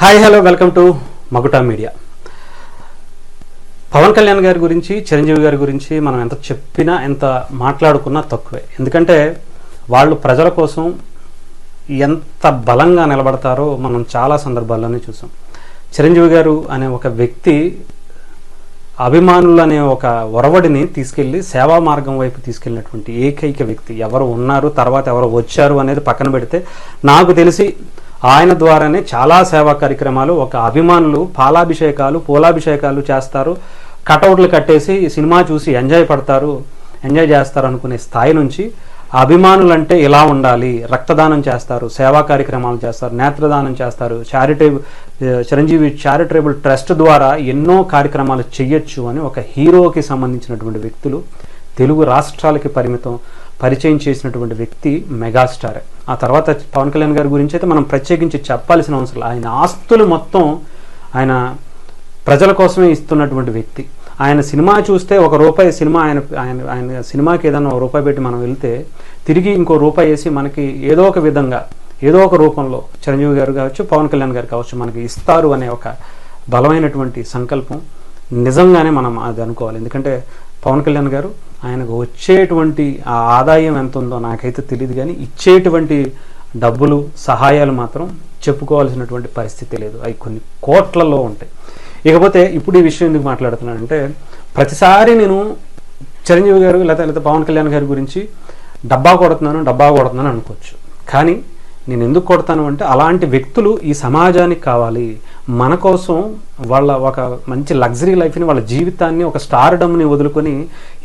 Hi hello welcome to Maguta media Pavan Kalyan గారి గురించి చిరంజీవి గారి గురించి మనం ఎంత చెప్పినా ఎంత మాట్లాడుకున్నా తక్కువే. ఎందుకంటే వాళ్ళు ప్రజల కోసం ఎంత బలంగా నిలబడతారో మనం చాలా సందర్భాల్లోనే చూసాం. చిరంజీవి గారు అనే ఒక వ్యక్తి అభిమానులు అనే ఒక ఒరవడిని తీసుకెళ్ళి సేవా మార్గం వైపు తీసుకెళ్ళినటువంటి ఏకైక వ్యక్తి. ఎవరు ఉన్నారు తర్వాత ఎవరు వచ్చారు అనేది పక్కన పెడితే నాకు తెలిసి ఆయన ద్వారానే చాలా సేవా కార్యక్రమాలు ఒక అభిమానులు పాలాభిషేకాలు పూలాభిషేకాలు చేస్తారు. కటౌట్లు కట్టేసి సినిమా చూసి ఎంజాయ్ పడతారు ఎంజాయ్ చేస్తారు అనుకునే స్థాయి నుంచి అభిమానులు అంటే ఇలా ఉండాలి. రక్తదానం చేస్తారు సేవా కార్యక్రమాలు చేస్తారు నేత్రదానం చేస్తారు. చారిటేబుల్ చిరంజీవి చారిటబుల్ ట్రస్ట్ ద్వారా ఎన్నో కార్యక్రమాలు చేయొచ్చు అని ఒక హీరోకి సంబంధించినటువంటి వ్యక్తులు తెలుగు రాష్ట్రాలకి పరిమితం. పరిచయం చేసినటువంటి వ్యక్తి మెగాస్టార్. ఆ తర్వాత పవన్ కళ్యాణ్ గారి గురించి అయితే మనం ప్రత్యేకించి చెప్పాల్సిన అవసరం ఆయన ఆస్తులు మొత్తం ఆయన ప్రజల కోసమే ఇస్తున్నటువంటి వ్యక్తి. ఆయన సినిమా చూస్తే ఒక రూపాయి సినిమా ఆయన ఆయన ఆయన సినిమాకి ఏదైనా ఒక రూపాయి పెట్టి మనం వెళ్తే తిరిగి ఇంకో రూపాయి వేసి మనకి ఏదో ఒక విధంగా ఏదో ఒక రూపంలో చిరంజీవి గారు కావచ్చు పవన్ కళ్యాణ్ గారు కావచ్చు మనకి ఇస్తారు అనే ఒక బలమైనటువంటి సంకల్పం నిజంగానే మనం అది అనుకోవాలి. ఎందుకంటే పవన్ కళ్యాణ్ గారు ఆయనకు వచ్చేటువంటి ఆ ఆదాయం ఎంత ఉందో నాకైతే తెలియదు కానీ ఇచ్చేటువంటి డబ్బులు సహాయాలు మాత్రం చెప్పుకోవాల్సినటువంటి పరిస్థితి లేదు. అవి కొన్ని కోట్లలో ఉంటాయి. ఇకపోతే ఇప్పుడు ఈ విషయం ఎందుకు మాట్లాడుతున్నానంటే ప్రతిసారి నేను చిరంజీవి గారు లేకపోతే లేకపోతే పవన్ కళ్యాణ్ గారి గురించి డబ్బా కొడుతున్నాను డబ్బా కొడుతున్నాను అనుకోవచ్చు. కానీ నేను ఎందుకు కొడతాను అంటే అలాంటి వ్యక్తులు ఈ సమాజానికి కావాలి. మన కోసం వాళ్ళ ఒక మంచి లగ్జరీ లైఫ్ని వాళ్ళ జీవితాన్ని ఒక స్టార్డమ్ని వదులుకొని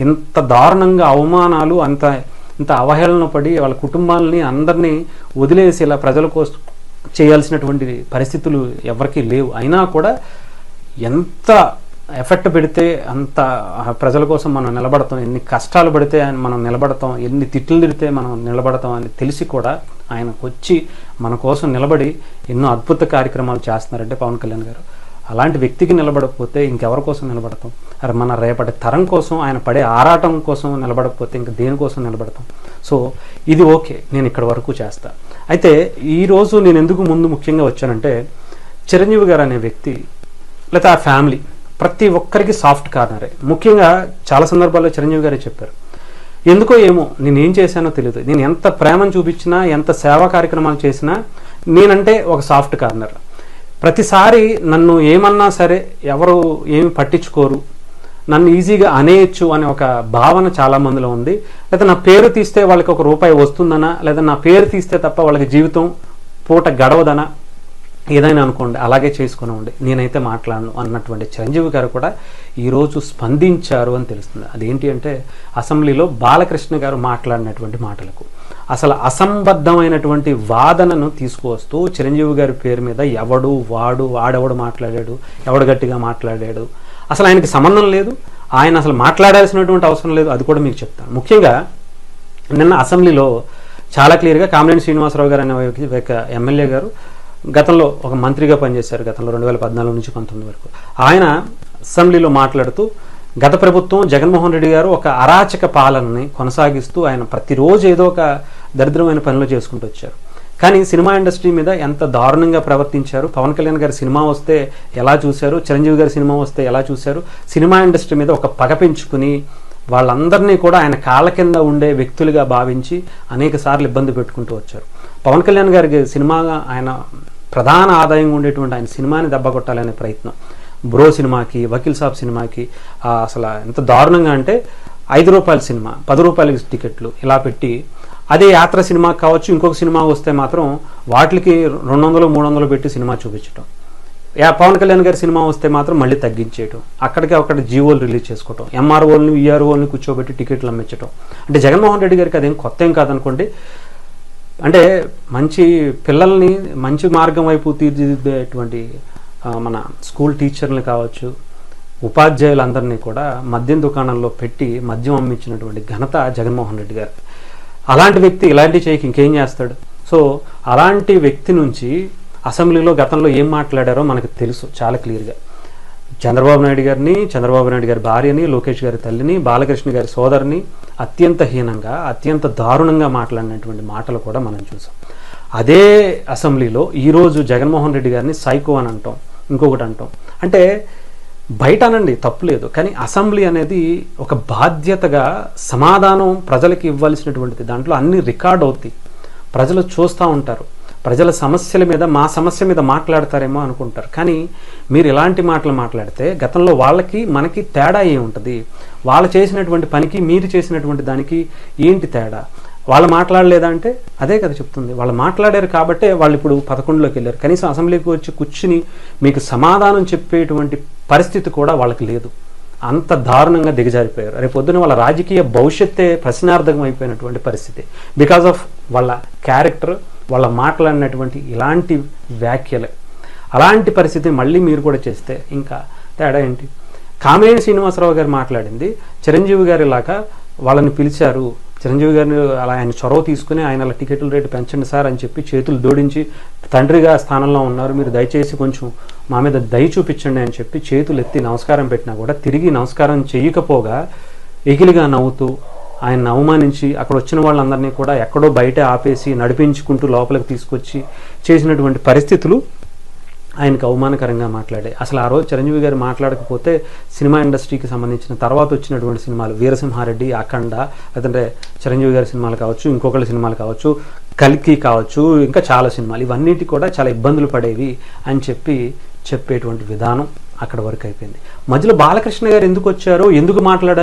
ఇంత దారుణంగా అవమానాలు అంత ఇంత అవహేళన పడి వాళ్ళ కుటుంబాలని అందరినీ వదిలేసి ఇలా ప్రజల కోసం చేయాల్సినటువంటి పరిస్థితులు ఎవరికీ లేవు. అయినా కూడా ఎంత ఎఫెక్ట్ పెడితే అంత ప్రజల కోసం మనం నిలబడతాం ఎన్ని కష్టాలు పడితే ఆయన మనం నిలబడతాం ఎన్ని తిట్లు తిడితే మనం నిలబడతాం అని తెలిసి కూడా ఆయనకు వచ్చి మన కోసం నిలబడి ఎన్నో అద్భుత కార్యక్రమాలు చేస్తున్నారంటే పవన్ కళ్యాణ్ గారు. అలాంటి వ్యక్తికి నిలబడకపోతే ఇంకెవరి కోసం నిలబడతాం? అరే మన రేపటి తరం కోసం ఆయన పడే ఆరాటం కోసం నిలబడకపోతే ఇంక దేనికోసం నిలబడతాం? సో ఇది ఓకే నేను ఇక్కడ వరకు చేస్తా. అయితే ఈరోజు నేను ఎందుకు ముందు ముఖ్యంగా వచ్చానంటే చిరంజీవి గారు అనే వ్యక్తి లేకపోతే ఆ ఫ్యామిలీ ప్రతి ఒక్కరికి సాఫ్ట్ కార్నరే. ముఖ్యంగా చాలా సందర్భాల్లో చిరంజీవి గారే చెప్పారు. ఎందుకో ఏమో నేను ఏం చేశానో తెలియదు నేను ఎంత ప్రేమను చూపించినా ఎంత సేవా కార్యక్రమాలు చేసినా నేనంటే ఒక సాఫ్ట్ కార్నర్. ప్రతిసారి నన్ను ఏమన్నా సరే ఎవరు ఏమి పట్టించుకోరు. నన్ను ఈజీగా అనేయచ్చు అనే ఒక భావన చాలా మందిలో ఉంది. లేదా నా పేరు తీస్తే వాళ్ళకి ఒక రూపాయి వస్తుందనా? లేదా నా పేరు తీస్తే తప్ప వాళ్ళకి జీవితం పూట గడవదనా? ఏదైనా అనుకోండి అలాగే చేసుకునివ్వండి నేనైతే మాట్లాడను అన్నటువంటి చిరంజీవి గారు కూడా ఈరోజు స్పందించారు అని తెలుస్తుంది. అదేంటి అంటే అసెంబ్లీలో బాలకృష్ణ గారు మాట్లాడినటువంటి మాటలకు. అసలు అసంబద్ధమైనటువంటి వాదనను తీసుకువస్తూ చిరంజీవి గారి పేరు మీద ఎవడు వాడు వాడెవడు మాట్లాడాడు ఎవడు గట్టిగా మాట్లాడాడు? అసలు ఆయనకి సంబంధం లేదు. ఆయన అసలు మాట్లాడాల్సినటువంటి అవసరం లేదు. అది కూడా మీకు చెప్తాను. ముఖ్యంగా నిన్న అసెంబ్లీలో చాలా క్లియర్గా కామినేని శ్రీనివాసరావు గారు అనే ఎమ్మెల్యే గారు గతంలో ఒక మంత్రిగా పనిచేశారు గతంలో రెండు వేల పద్నాలుగు నుంచి పంతొమ్మిది వరకు. ఆయన అసెంబ్లీలో మాట్లాడుతూ గత ప్రభుత్వం జగన్మోహన్ రెడ్డి గారు ఒక అరాచక పాలనని కొనసాగిస్తూ ఆయన ప్రతిరోజు ఏదో ఒక దరిద్రమైన పనులు చేసుకుంటూ వచ్చారు. కానీ సినిమా ఇండస్ట్రీ మీద ఎంత దారుణంగా ప్రవర్తించారు. పవన్ కళ్యాణ్ గారి సినిమా వస్తే ఎలా చూశారు? చిరంజీవి గారి సినిమా వస్తే ఎలా చూశారు? సినిమా ఇండస్ట్రీ మీద ఒక పగ పెంచుకుని వాళ్ళందరినీ కూడా ఆయన కాళ్ళ కింద ఉండే వ్యక్తులుగా భావించి అనేక సార్లు ఇబ్బంది పెట్టుకుంటూ వచ్చారు. పవన్ కళ్యాణ్ గారికి సినిమా ఆయన ప్రధాన ఆదాయంగా ఉండేటువంటి ఆయన సినిమాని దెబ్బ కొట్టాలనే ప్రయత్నం. బ్రో సినిమాకి వకీల్ సాబ్ సినిమాకి అసలు ఎంత దారుణంగా అంటే ఐదు రూపాయల సినిమా పది రూపాయలకి టికెట్లు ఇలా పెట్టి అదే యాత్ర సినిమా కావచ్చు ఇంకొక సినిమా వస్తే మాత్రం వాటికి రెండు వందలు మూడు వందలు పెట్టి సినిమా చూపించడం యా పవన్ కళ్యాణ్ గారి సినిమా వస్తే మాత్రం మళ్ళీ తగ్గించేయటం. అక్కడికి అక్కడ జీవోలు రిలీజ్ చేసుకోవటం. ఎంఆర్ఓల్ని విఆర్ఓల్ని కూర్చోబెట్టి టికెట్లు అమ్మించడం అంటే జగన్మోహన్ రెడ్డి గారికి అదేం కొత్త ఏం కాదనుకోండి అంటే మంచి పిల్లల్ని మంచి మార్గం వైపు తీర్చిదిద్దేటువంటి మన స్కూల్ టీచర్లు కావచ్చు ఉపాధ్యాయులందరినీ కూడా మద్యం దుకాణంలో పెట్టి మద్యం అమ్మించినటువంటి ఘనత జగన్మోహన్ రెడ్డి గారు. అలాంటి వ్యక్తి ఇలాంటి చేయకి ఇంకేం చేస్తాడు? సో అలాంటి వ్యక్తి నుంచి అసెంబ్లీలో గతంలో ఏం మాట్లాడారో మనకు తెలుసు చాలా క్లియర్గా. చంద్రబాబు నాయుడు గారిని చంద్రబాబు నాయుడు గారి భార్యని లోకేష్ గారి తల్లిని బాలకృష్ణ గారి సోదరిని అత్యంత హీనంగా అత్యంత దారుణంగా మాట్లాడినటువంటి మాటలు కూడా మనం చూసాం. అదే అసెంబ్లీలో ఈరోజు జగన్మోహన్ రెడ్డి గారిని సైకో అని అంటాం ఇంకొకటి అంటాం. అంటే బయట అనండి తప్పులేదు కానీ అసెంబ్లీ అనేది ఒక బాధ్యతగా సమాధానం ప్రజలకి ఇవ్వాల్సినటువంటిది. దాంట్లో అన్ని రికార్డ్ అవుతాయి. ప్రజలు చూస్తూ ఉంటారు. ప్రజల సమస్యల మీద మా సమస్య మీద మాట్లాడతారేమో అనుకుంటారు. కానీ మీరు ఇలాంటి మాటలు మాట్లాడితే గతంలో వాళ్ళకి మనకి తేడా ఏముంటుంది వాళ్ళు చేసినటువంటి పనికి మీరు చేసినటువంటి దానికి ఏంటి తేడా? వాళ్ళు మాట్లాడలేదా అంటే? అదే కదా చెప్తుంది. వాళ్ళు మాట్లాడారు కాబట్టే వాళ్ళు ఇప్పుడు పదకొండులోకి వెళ్ళారు. కనీసం అసెంబ్లీకి వచ్చి కూర్చుని మీకు సమాధానం చెప్పేటువంటి పరిస్థితి కూడా వాళ్ళకి లేదు. అంత దారుణంగా దిగజారిపోయారు. రేపు పొద్దున వాళ్ళ రాజకీయ భవిష్యత్తే ప్రశ్నార్థకం అయిపోయినటువంటి పరిస్థితి. బికాజ్ ఆఫ్ వాళ్ళ క్యారెక్టర్ వాళ్ళ మాట్లాడినటువంటి ఇలాంటి వ్యాఖ్యలు. అలాంటి పరిస్థితి మళ్ళీ మీరు కూడా చేస్తే ఇంకా తేడా ఏంటి? కామినేని శ్రీనివాసరావు గారు మాట్లాడింది చిరంజీవి గారు ఇలాగా వాళ్ళని పిలిచారు. చిరంజీవి గారిని అలా ఆయన చొరవ తీసుకుని ఆయన అలా టికెట్ల రేటు పెంచండి సార్ అని చెప్పి చేతులు దోడించి తండ్రిగా స్థానంలో ఉన్నారు మీరు దయచేసి కొంచెం మా మీద దయ చూపించండి అని చెప్పి చేతులు ఎత్తి నమస్కారం పెట్టినా కూడా తిరిగి నమస్కారం చేయకపోగా ఎగిలిగా నవ్వుతూ ఆయన అవమానించి అక్కడ వచ్చిన వాళ్ళందరినీ కూడా ఎక్కడో బయట ఆపేసి నడిపించుకుంటూ లోపలికి తీసుకొచ్చి చేసినటువంటి పరిస్థితులు ఆయనకు అవమానకరంగా మాట్లాడే అసలు ఆ రోజు చిరంజీవి గారు మాట్లాడకపోతే సినిమా ఇండస్ట్రీకి సంబంధించిన తర్వాత వచ్చినటువంటి సినిమాలు వీరసింహారెడ్డి అఖండ లేదంటే చిరంజీవి గారి సినిమాలు కావచ్చు ఇంకొకళ్ళ సినిమాలు కావచ్చు కల్కి కావచ్చు ఇంకా చాలా సినిమాలు. ఇవన్నిటి కూడా చాలా ఇబ్బందులు పడేవి అని చెప్పి చెప్పేటువంటి విధానం. అక్కడ వరకు అయిపోయింది. మధ్యలో బాలకృష్ణ గారు ఎందుకు వచ్చారో? ఎందుకు మాట్లాడ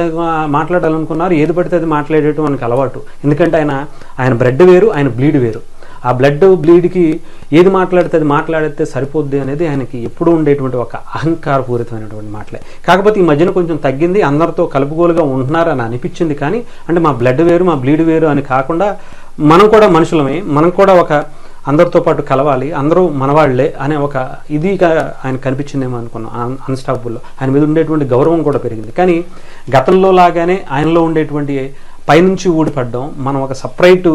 మాట్లాడాలనుకున్నారు? ఏది పడితే అది మాట్లాడేయటం మనకు అలవాటు. ఎందుకంటే ఆయన ఆయన బ్లడ్ వేరు ఆయన బ్లీడ్ వేరు. ఆ బ్లడ్ బ్లీడ్కి ఏది మాట్లాడితే అది మాట్లాడితే సరిపోద్ది అనేది ఆయనకి ఎప్పుడూ ఉండేటువంటి ఒక అహంకారపూరితమైనటువంటి మాటలే. కాకపోతే ఈ మధ్యన కొంచెం తగ్గింది. అందరితో కలుపుగోలుగా ఉంటున్నారని అనిపించింది కానీ అంటే మా బ్లడ్ వేరు మా బ్లీడ్ వేరు అని కాకుండా మనం కూడా మనుషులమే. మనం కూడా ఒక అందరితో పాటు కలవాలి అందరూ మనవాళ్ళే అనే ఒక ఇదిగా ఆయన కనిపించిందేమో అనుకున్నాం అన్స్టాపుల్లో ఆయన మీద ఉండేటువంటి గౌరవం కూడా పెరిగింది. కానీ గతంలో లాగానే ఆయనలో ఉండేటువంటి పైనుంచి ఊడిపడ్డం మనం ఒక సపరేట్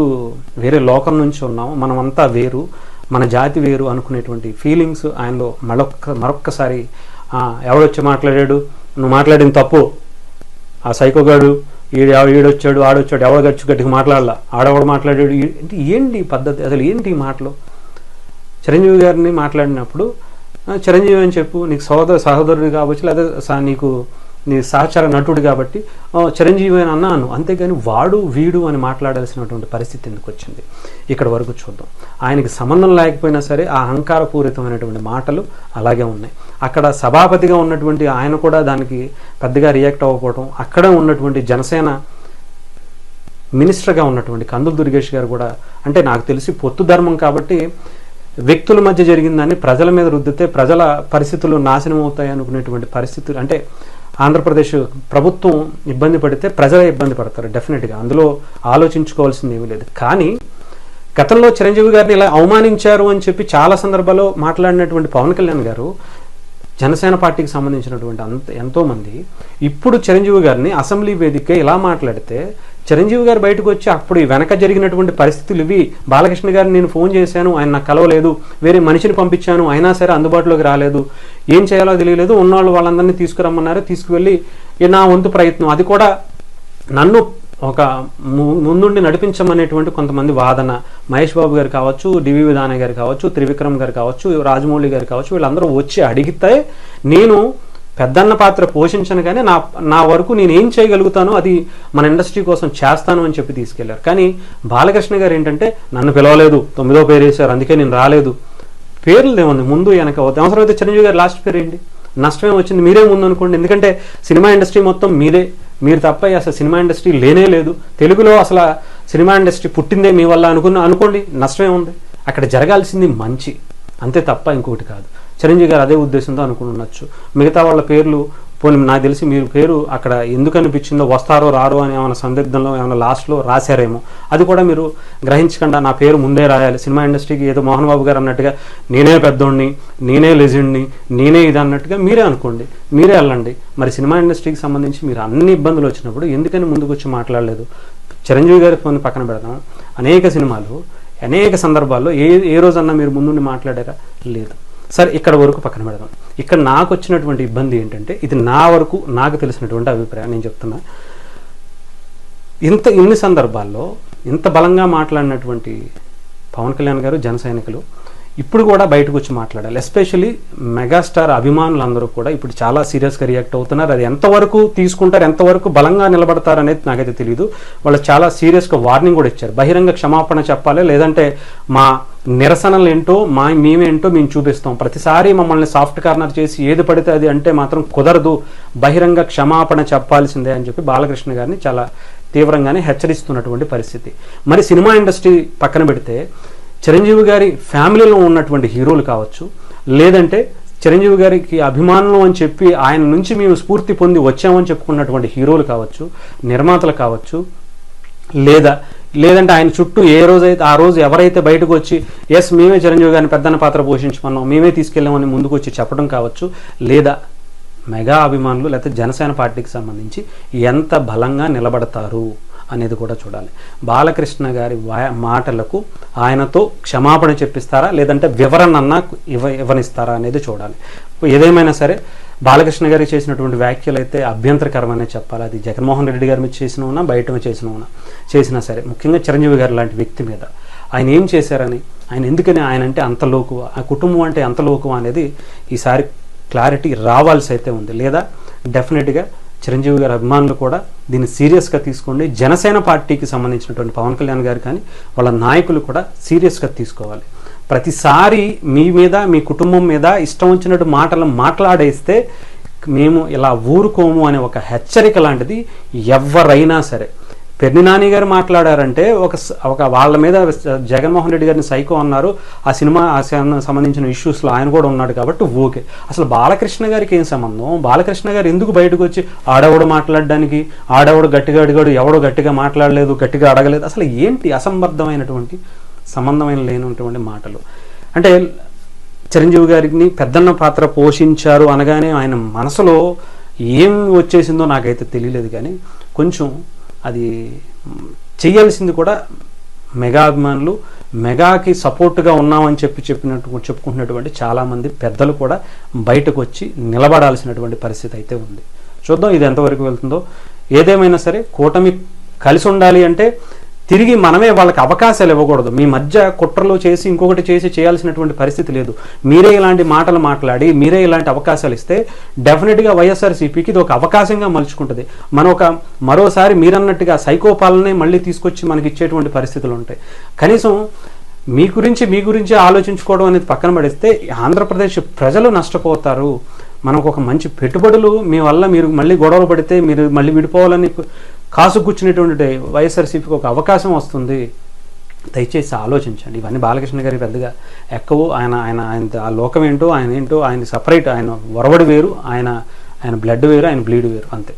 వేరే లోకం నుంచి ఉన్నాం మనమంతా వేరు మన జాతి వేరు అనుకునేటువంటి ఫీలింగ్స్ ఆయనలో మరొక్క మరొక్కసారి ఎవడొచ్చి మాట్లాడాడు? నువ్వు మాట్లాడింది తప్పు ఆ సైకోగాడు ఈడు ఈడొచ్చాడు ఆడొచ్చాడు ఎవడ గచ్చు గట్టిగా మాట్లాడాల? ఆడవాడు మాట్లాడాడు? అంటే ఏంటి పద్ధతి? అసలు ఏంటి ఈ మాటలు? చిరంజీవి గారిని మాట్లాడినప్పుడు చిరంజీవి అని చెప్పు నీకు సహోదర సహోదరుడు కావచ్చు లేదా నీకు నీ సహచార నటుడు కాబట్టి చిరంజీవి అని అన్నాను. అంతేగాని వాడు వీడు అని మాట్లాడాల్సినటువంటి పరిస్థితి ఎందుకు వచ్చింది? ఇక్కడ వరకు చూద్దాం. ఆయనకి సంబంధం లేకపోయినా సరే ఆ అహంకారపూరితమైనటువంటి మాటలు అలాగే ఉన్నాయి. అక్కడ సభాపతిగా ఉన్నటువంటి ఆయన కూడా దానికి పెద్దగా రియాక్ట్ అవ్వకపోవడం అక్కడ ఉన్నటువంటి జనసేన మినిస్టర్గా ఉన్నటువంటి కందులు దుర్గేష్ గారు కూడా అంటే నాకు తెలిసి పొత్తు ధర్మం కాబట్టి వ్యక్తుల మధ్య జరిగిందని ప్రజల మీద రుద్దితే ప్రజల పరిస్థితులు నాశనం అవుతాయి అనుకునేటువంటి పరిస్థితులు అంటే ఆంధ్రప్రదేశ్ ప్రభుత్వం ఇబ్బంది పడితే ప్రజలే ఇబ్బంది పడతారు డెఫినెట్గా. అందులో ఆలోచించుకోవాల్సింది ఏమీ లేదు. కానీ గతంలో చిరంజీవి గారిని ఇలా అవమానించారు అని చెప్పి చాలా సందర్భాల్లో మాట్లాడినటువంటి పవన్ కళ్యాణ్ గారు జనసేన పార్టీకి సంబంధించినటువంటి అంత ఎంతోమంది ఇప్పుడు చిరంజీవి గారిని అసెంబ్లీ వేదిక ఇలా మాట్లాడితే చిరంజీవి గారు బయటకు వచ్చి అప్పుడు వెనక జరిగినటువంటి పరిస్థితులు ఇవి. బాలకృష్ణ గారిని నేను ఫోన్ చేశాను ఆయన నాకు కలవలేదు వేరే మనిషిని పంపించాను అయినా సరే అందుబాటులోకి రాలేదు. ఏం చేయాలో తెలియలేదు. ఉన్నవాళ్ళు వాళ్ళందరినీ తీసుకురమ్మన్నారు తీసుకువెళ్ళి నా వంతు ప్రయత్నం. అది కూడా నన్ను ఒక ము- ముందుండి నడిపించమనేటువంటి కొంతమంది వాదన. మహేష్ బాబు గారు కావచ్చు డివి విధాన గారు కావచ్చు త్రివిక్రమ్ గారు కావచ్చు రాజమౌళి గారు కావచ్చు వీళ్ళందరూ వచ్చి అడిగితే నేను పెద్దన్న పాత్ర పోషించను కానీ నా నా వరకు నేను ఏం చేయగలుగుతానో అది మన ఇండస్ట్రీ కోసం చేస్తాను అని చెప్పి తీసుకెళ్ళారు. కానీ బాలకృష్ణ గారు ఏంటంటే నన్ను పిలవలేదు తొమ్మిదో పేరు వేశారు అందుకే నేను రాలేదు. పేర్లు ఏముంది ముందు వెనక అవుతుంది అవసరమైతే చిరంజీవి గారు లాస్ట్ పేరు ఏంటి నష్టమే వచ్చింది మీరే ముందు అనుకోండి ఎందుకంటే సినిమా ఇండస్ట్రీ మొత్తం మీరే. మీరు తప్ప అసలు సినిమా ఇండస్ట్రీ లేనే లేదు. తెలుగులో అసలు సినిమా ఇండస్ట్రీ పుట్టిందే మీ వల్ల అనుకున్న అనుకోండి నష్టమే ఉంది. అక్కడ జరగాల్సింది మంచి. అంతే తప్ప ఇంకొకటి కాదు. చిరంజీవి గారు అదే ఉద్దేశంతో అనుకుని ఉండొచ్చు. మిగతా వాళ్ళ పేర్లు పోనీ నాకు తెలిసి మీరు పేరు అక్కడ ఎందుకు అనిపించిందో వస్తారో రారో అని ఏమైనా సందిగ్ధంలో ఏమైనా లాస్ట్లో రాశారేమో. అది కూడా మీరు గ్రహించకుండా నా పేరు ముందే రాయాలి. సినిమా ఇండస్ట్రీకి ఏదో మోహన్ బాబు గారు అన్నట్టుగా నేనే పెద్దోడిని నేనే లెజెండ్ని నేనే ఇది అన్నట్టుగా మీరే అనుకోండి. మీరే వెళ్ళండి. మరి సినిమా ఇండస్ట్రీకి సంబంధించి మీరు అన్ని ఇబ్బందులు వచ్చినప్పుడు ఎందుకని ముందుకు వచ్చి మాట్లాడలేదు? చిరంజీవి గారి ఫోన్ పక్కన పెడదాం. అనేక సినిమాలు అనేక సందర్భాల్లో ఏ ఏ రోజన్నా మీరు ముందుండి మాట్లాడారా? లేదు. సరే ఇక్కడ వరకు పక్కన పెడదాం. ఇక్కడ నాకు వచ్చినటువంటి ఇబ్బంది ఏంటంటే ఇది నా వరకు నాకు తెలిసినటువంటి అభిప్రాయం. నేను చెప్తున్నా. ఇంత ఇన్ని సందర్భాల్లో ఇంత బలంగా మాట్లాడినటువంటి పవన్ కళ్యాణ్ గారు జన సైనికులు ఇప్పుడు కూడా బయటకు వచ్చి మాట్లాడాలి. ఎస్పెషలీ మెగాస్టార్ అభిమానులందరూ కూడా ఇప్పుడు చాలా సీరియస్గా రియాక్ట్ అవుతున్నారు. అది ఎంతవరకు తీసుకుంటారు ఎంతవరకు బలంగా నిలబడతారు అనేది నాకైతే తెలియదు వాళ్ళు చాలా సీరియస్గా వార్నింగ్ కూడా ఇచ్చారు. బహిరంగ క్షమాపణ చెప్పాలి లేదంటే మా నిరసనలు ఏంటో మా మేమేంటో మేము చూపిస్తాం. ప్రతిసారి మమ్మల్ని సాఫ్ట్ కార్నర్ చేసి ఏది పడితే అది అంటే మాత్రం కుదరదు బహిరంగ క్షమాపణ చెప్పాల్సిందే అని చెప్పి బాలకృష్ణ గారిని చాలా తీవ్రంగానే హెచ్చరిస్తున్నటువంటి పరిస్థితి. మరి సినిమా ఇండస్ట్రీ పక్కన పెడితే చిరంజీవి గారి ఫ్యామిలీలో ఉన్నటువంటి హీరోలు కావచ్చు లేదంటే చిరంజీవి గారికి అభిమానులు అని చెప్పి ఆయన నుంచి మేము స్ఫూర్తి పొంది వచ్చామని చెప్పుకున్నటువంటి హీరోలు కావచ్చు నిర్మాతలు కావచ్చు లేదా లేదంటే ఆయన చుట్టూ ఏ రోజైతే ఆ రోజు ఎవరైతే బయటకు వచ్చి ఎస్ మేమే చిరంజీవి గారిని పెద్దన్న పాత్ర పోషించుకున్నాం మేమే తీసుకెళ్ళామని ముందుకు వచ్చి చెప్పడం కావచ్చు లేదా మెగా అభిమానులు లేకపోతే జనసేన పార్టీకి సంబంధించి ఎంత బలంగా నిలబడతారు అనేది కూడా చూడాలి. బాలకృష్ణ గారి మాటలకు ఆయనతో క్షమాపణ చెప్పిస్తారా? లేదంటే వివరణ అన్నా ఇవ్వ ఇవ్వనిస్తారా అనేది చూడాలి. ఏదేమైనా సరే బాలకృష్ణ గారికి చేసినటువంటి వ్యాఖ్యలు అయితే అభ్యంతరకరమనే చెప్పాలి. అది జగన్మోహన్ రెడ్డి గారి మీద చేసిన ఉన్నా బయట చేసిన ఉన్నా చేసినా సరే. ముఖ్యంగా చిరంజీవి గారు లాంటి వ్యక్తి మీద. ఆయన ఏం చేశారని ఆయన ఎందుకని ఆయన అంటే అంత లోకువ? ఆ కుటుంబం అంటే అంత లోకువ అనేది ఈసారి క్లారిటీ రావాల్సి అయితే ఉంది. లేదా డెఫినెట్గా చిరంజీవి గారి అభిమానులు కూడా దీన్ని సీరియస్గా తీసుకోండి. జనసేన పార్టీకి సంబంధించినటువంటి పవన్ కళ్యాణ్ గారు కానీ వాళ్ళ నాయకులు కూడా సీరియస్గా తీసుకోవాలి. ప్రతిసారి మీ మీద మీ కుటుంబం మీద ఇష్టం వచ్చినట్టు మాటలు మాట్లాడేస్తే మేము ఇలా ఊరుకోము అనే ఒక హెచ్చరిక లాంటిది ఎవరైనా సరే. పెర్ని నాని గారు మాట్లాడారంటే ఒక ఒక వాళ్ళ మీద జగన్మోహన్ రెడ్డి గారిని సైకో అన్నారు. ఆ సినిమా ఆ సినిమా సంబంధించిన ఇష్యూస్లో ఆయన కూడా ఉన్నాడు కాబట్టి ఓకే. అసలు బాలకృష్ణ గారికి ఏం సంబంధం? బాలకృష్ణ గారు ఎందుకు బయటకు వచ్చి ఆడవడు మాట్లాడడానికి ఆడవడు గట్టిగా అడిగాడు ఎవడో గట్టిగా మాట్లాడలేదు గట్టిగా అడగలేదు? అసలు ఏంటి అసంబద్ధమైనటువంటి సంబంధమైన లేనటువంటి మాటలు. అంటే చిరంజీవి గారిని పెద్దన్న పాత్ర పోషించారు అనగానే ఆయన మనసులో ఏం వచ్చేసిందో నాకైతే తెలియలేదు కానీ కొంచెం అది చేయాల్సింది కూడా మెగా అభిమానులు మెగాకి సపోర్ట్గా ఉన్నామని చెప్పి చెప్పినట్టు చెప్పుకుంటున్నటువంటి చాలామంది పెద్దలు కూడా బయటకు వచ్చి నిలబడాల్సినటువంటి పరిస్థితి అయితే ఉంది. చూద్దాం ఇది ఎంతవరకు వెళ్తుందో. ఏదేమైనా సరే కూటమి కలిసి ఉండాలి అంటే తిరిగి మనమే వాళ్ళకి అవకాశాలు ఇవ్వకూడదు. మీ మధ్య కుట్రలు చేసి ఇంకొకటి చేసి చేయాల్సినటువంటి పరిస్థితి లేదు. మీరే ఇలాంటి మాటలు మాట్లాడి మీరే ఇలాంటి అవకాశాలు ఇస్తే డెఫినెట్గా వైఎస్ఆర్సీపీకి ఇది ఒక అవకాశంగా మలుచుకుంటుంది. మనం ఒక మరోసారి మీరన్నట్టుగా సైకోపాలనే మళ్ళీ తీసుకొచ్చి మనకి ఇచ్చేటువంటి పరిస్థితులు ఉంటాయి. కనీసం మీ గురించి మీ గురించి ఆలోచించుకోవడం అనేది పక్కన పడిస్తే ఆంధ్రప్రదేశ్ ప్రజలు నష్టపోతారు. మనకు ఒక మంచి పెట్టుబడులు మీ వల్ల మీరు మళ్ళీ గొడవలు పడితే మీరు మళ్ళీ విడిపోవాలని కాసు కూర్చునేటువంటి వైఎస్ఆర్సీపీకి ఒక అవకాశం వస్తుంది. దయచేసి ఆలోచించండి. ఇవన్నీ బాలకృష్ణ గారికి పెద్దగా ఎక్కవు. ఆయన ఆయన ఆయన ఆ లోకం ఏంటో ఆయన ఏంటో ఆయన సపరేట్ ఆయన ఒరవడి వేరు ఆయన ఆయన బ్లడ్ వేరు ఆయన బ్లీడ్ వేరు అంతే.